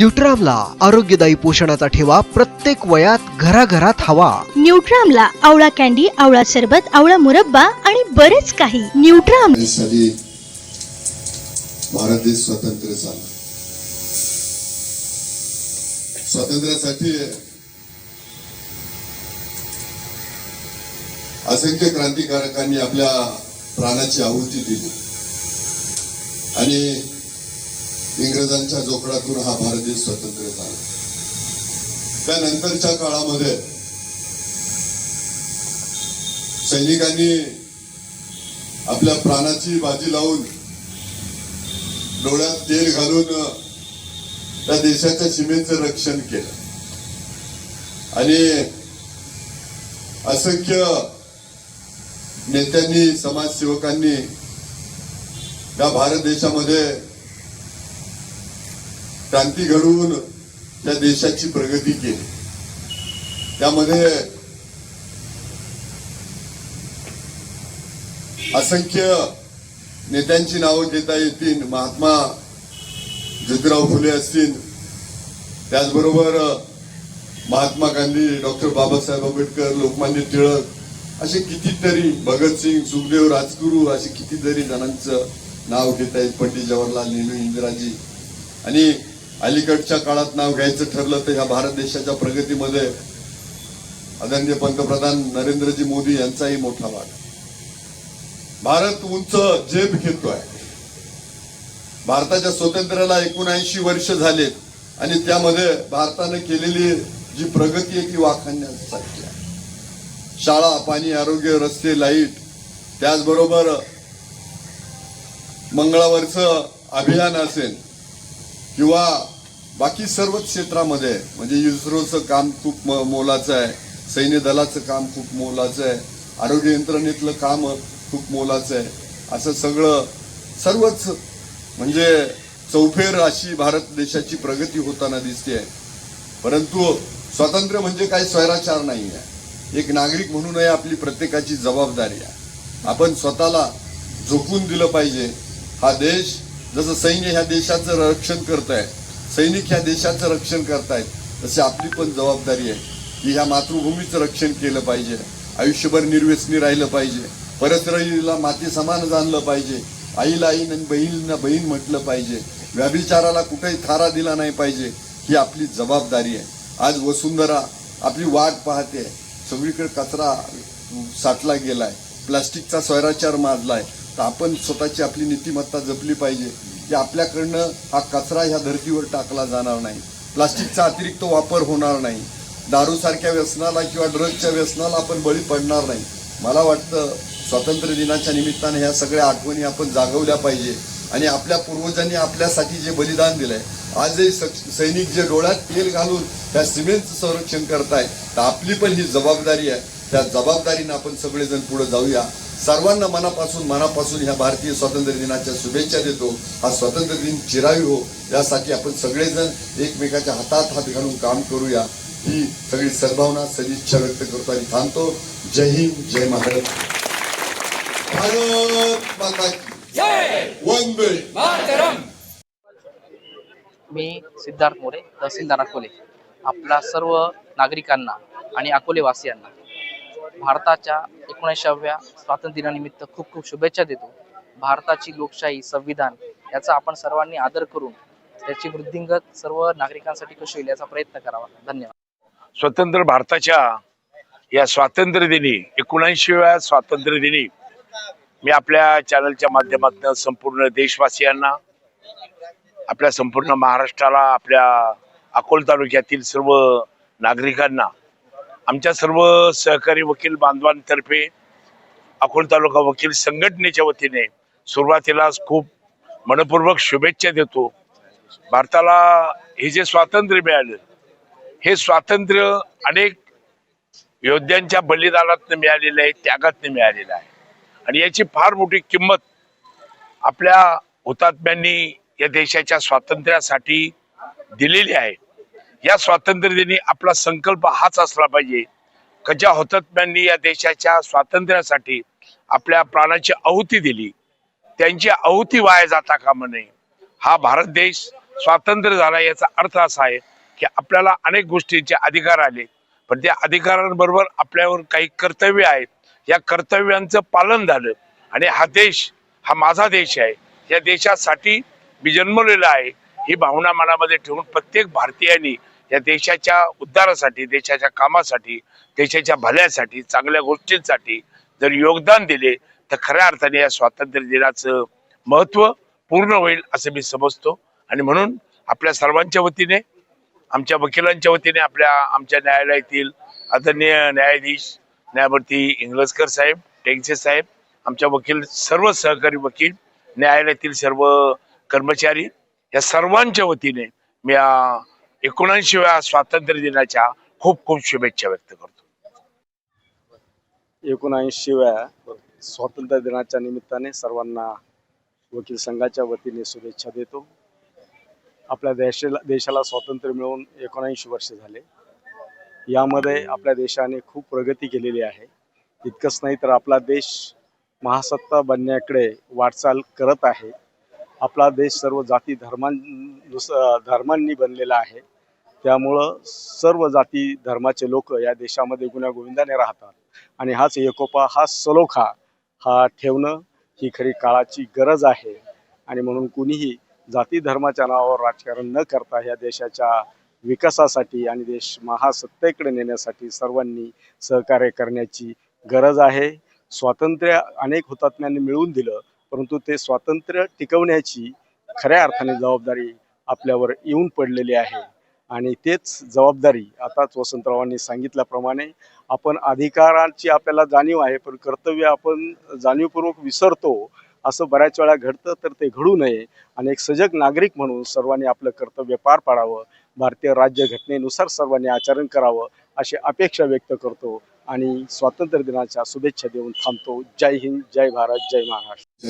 न्यूट्रामला आरोग्यदायी पोषणाचा ठेवा प्रत्येक वयात घराघरात हवा. न्यूट्रामला आवळा कॅन्डी आवळा सरबत आवळा मुरब्बा आणि बरेच काही. न्यूट्राम साली भारत देश स्वतंत्र झाला. स्वातंत्र्यासाठी असंख्य क्रांतिकारकांनी आपल्या प्राणाची आहुती दिली. आणि इंग्रजांच्या जोखडातून हा भारत देश स्वतंत्र झाला. त्यानंतरच्या काळामध्ये सैनिकांनी आपल्या प्राणाची बाजी लावून डोळ्यात तेल घालून त्या देशाच्या सीमेचं रक्षण केलं. आणि असंख्य नेत्यांनी समाजसेवकांनी या भारत देशामध्ये क्रांती घडवून त्या देशाची प्रगती केली. त्यामध्ये असंख्य नेत्यांची नावं घेता येतील. महात्मा ज्योतिराव फुले असतील. त्याचबरोबर महात्मा गांधी डॉक्टर बाबासाहेब आंबेडकर लोकमान्य टिळक असे कितीतरी भगतसिंग सुखदेव राजगुरू असे कितीतरी जणांचं नाव घेता येत पंडित जवाहरलाल नेहरू इंदिराजी आणि अलीकडच्या काळात नाव घ्यायचं ठरलं तर ह्या भारत देशाच्या प्रगतीमध्ये आदरणीय पंतप्रधान नरेंद्रजी मोदी यांचाही मोठा भाग भारत उंच झेप घेतोय. भारताच्या स्वातंत्र्याला एकोणऐंशी वर्ष झालेत आणि त्यामध्ये भारतानं केलेली जी प्रगती आहे ती वाखाणण्यासारखी आहे. शाळा पाणी आरोग्य रस्ते लाइट त्याचबरोबर मंगळावरचं अभियान असेल किंवा बाकी सर्वच क्षेत्रामध्ये म्हणजे इस्रोचं काम खूप म- मोलाचं आहे सैन्य दलाचं काम खूप मोलाचं आहे आरोग्य यंत्रणेतलं काम खूप मोलाचं आहे. असं सगळं सर्वच म्हणजे चौफेर अशी भारत देशाची प्रगती होताना दिसते परंतु स्वातंत्र्य म्हणजे काही स्वैराचार नाही आहे. एक नागरिक म्हणूनही आपली प्रत्येकाची जबाबदारी आहे. आपण स्वतःला झोकून दिलं पाहिजे. हा देश जसं सैन्य ह्या देशाचं रक्षण करत आहे सैनिक ह्या देशाचं रक्षण करतायत तशी आपली पण जबाबदारी आहे. की ह्या मातृभूमीचं रक्षण केलं पाहिजे आयुष्यभर निर्व्यसनी राहिलं पाहिजे परस्त्रीला माती समान जाणलं पाहिजे आईला आई आणि बहीणला बहीण म्हटलं पाहिजे व्याभिचाराला कुठेही थारा दिला नाही पाहिजे ही आपली जबाबदारी आहे. आज वसुंधरा आपली वाट पाहते सगळीकडे कचरा साठला गेलाय प्लास्टिकचा स्वैराचार माजलाय तर आपण स्वतःची आपली नीतिमत्ता जपली पाहिजे. की आपल्याकडनं हा कचरा ह्या धर्तीवर टाकला जाणार नाही. प्लास्टिकचा अतिरिक्त वापर होणार नाही. दारूसारख्या व्यसनाला किंवा ड्रगच्या व्यसनाला आपण बळी पडणार नाही. मला वाटतं स्वातंत्र्य दिनाच्या निमित्ताने ह्या सगळ्या आठवणी आपण जागवल्या पाहिजे. आणि आपल्या पूर्वजांनी आपल्यासाठी जे बलिदान दिलं आहे आजही स- सैनिक जे डोळ्यात तेल घालून त्या सिमेंटचं संरक्षण करतायत तर आपली पण ही जबाबदारी आहे. त्या जबाबदारीनं आपण सगळेजण पुढे जाऊया. सर्वांना मनापासून मनापासून ह्या भारतीय स्वातंत्र्य दिनाच्या शुभेच्छा देतो. हा स्वातंत्र्य दिन चिरावी हो. यासाठी आपण सगळेजण एकमेकाच्या हातात हात घालून काम करूया. ही सगळी सद्भावना सदिच्छा व्यक्त करतो आणि थांबतो. जय हिंद जय महाराष्ट्र. भारत माता की वंदे मी सिद्धार्थ मोरे तहसीलदार अकोले. आपल्या सर्व नागरिकांना आणि अकोले वासियांना भारताच्या एकोणऐंशाव्या स्वातंत्र्य दिनानिमित्त खूप खूप शुभेच्छा देतो. भारताची लोकशाही संविधान याचा आपण सर्वांनी आदर करून त्याची वृद्धिंगत सर्व नागरिकांसाठी कशी होईल याचा प्रयत्न करावा. धन्यवाद. स्वतंत्र भारताच्या या स्वातंत्र्य दिनी एकोणऐंशीव्या स्वातंत्र्य दिनी मी आपल्या चॅनलच्या माध्यमातून संपूर्ण देशवासियांना आपल्या संपूर्ण महाराष्ट्राला आपल्या अकोल तालुक्यातील सर्व नागरिकांना आमच्या सर्व सहकारी वकील बांधवांतर्फे अकोल तालुका वकील संघटनेच्या वतीने सुरुवातीलाच खूप मनपूर्वक शुभेच्छा देतो. भारताला हे जे स्वातंत्र्य मिळालं हे स्वातंत्र्य अनेक योद्ध्यांच्या बलिदानातनं मिळालेलं आहे त्यागातनं मिळालेलं आहे. आणि याची फार मोठी किंमत आपल्या हुतात्म्यांनी या देशाच्या स्वातंत्र्यासाठी दिलेली आहे. या स्वातंत्र्य दिनी आपला संकल्प हाच असला पाहिजे. का ज्या हुतात्म्यांनी या देशाच्या स्वातंत्र्यासाठी आपल्या प्राणाची आहुती दिली. त्यांची आहुती वाया जाता कामा नये. हा भारत देश स्वातंत्र्य झाला याचा अर्थ असा आहे की आपल्याला अनेक गोष्टींचे अधिकार आले. पण त्या अधिकारांबरोबर आपल्यावर काही कर्तव्य आहेत. या कर्तव्यांचं पालन झालं. आणि हा देश हा माझा देश आहे. या देशासाठी मी जन्मलेला आहे. ही भावना मनामध्ये ठेवून प्रत्येक भारतीयांनी या देशाच्या उद्धारासाठी देशाच्या कामासाठी देशाच्या भल्यासाठी चांगल्या गोष्टींसाठी जर योगदान दिले तर खऱ्या अर्थाने या स्वातंत्र्य दिनाचं महत्त्व पूर्ण होईल असं मी समजतो. आणि म्हणून आपल्या सर्वांच्या वतीने आमच्या वकिलांच्या वतीने आपल्या आमच्या न्यायालयातील आदरणीय न्यायाधीश न्यायमूर्ती इंग्लजकर साहेब टेंगसे साहेब आमच्या वकील सर्व सहकारी वकील न्यायालयातील सर्व कर्मचारी या सर्वांच्या वतीने मी एकोणऐंशीव्या स्वातंत्र्य दिनाच्या खूप खूप शुभेच्छा व्यक्त करतो. एकोणऐंशीव्या स्वातंत्र्य दिनाच्या निमित्ताने सर्वांना वकील संघाच्या वतीने शुभेच्छा देतो. आपल्या देशाला देशाला स्वातंत्र्य मिळून एकोणऐंशी वर्ष झाले. यामध्ये आपल्या देशाने खूप प्रगती केलेली आहे. इतकंच नाही तर आपला देश महासत्ता बनण्याकडे वाटचाल करत आहे. आपला देश सर्व जाती धर्मांनुस धर्मांनी बनलेला आहे. त्यामुळं सर्व जाती धर्माचे लोक या देशामध्ये गुण्यागोविंदाने राहतात. आणि हाच एकोपा हा सलोखा हा ठेवणं ही खरी काळाची गरज आहे. आणि म्हणून कुणीही जाती धर्माच्या नावावर राजकारण न करता या देशाच्या विकासासाठी आणि देश महासत्तेकडे नेण्यासाठी सर्वांनी सहकार्य करण्याची गरज आहे. स्वातंत्र्य अनेक हुतात्म्यांनी मिळवून दिलं परंतु ते स्वातंत्र्य टिकवण्याची खऱ्या अर्थाने जबाबदारी आपल्यावर येऊन पडलेली आहे. आणि तेच जबाबदारी आताच वसंतरावांनी सांगितल्याप्रमाणे आपण अधिकारांची आपल्याला जाणीव आहे पण कर्तव्य आपण जाणीवपूर्वक विसरतो असं बऱ्याच वेळा घडतं तर ते घडू नये. आणि एक सजग नागरिक म्हणून सर्वांनी आपलं कर्तव्य पार पाडावं. भारतीय राज्यघटनेनुसार सर्वांनी आचरण करावं अशी अपेक्षा व्यक्त करतो आणि स्वातंत्र्य दिनाच्या शुभेच्छा देऊन थांबतो. जय हिंद जय भारत जय महाराष्ट्र.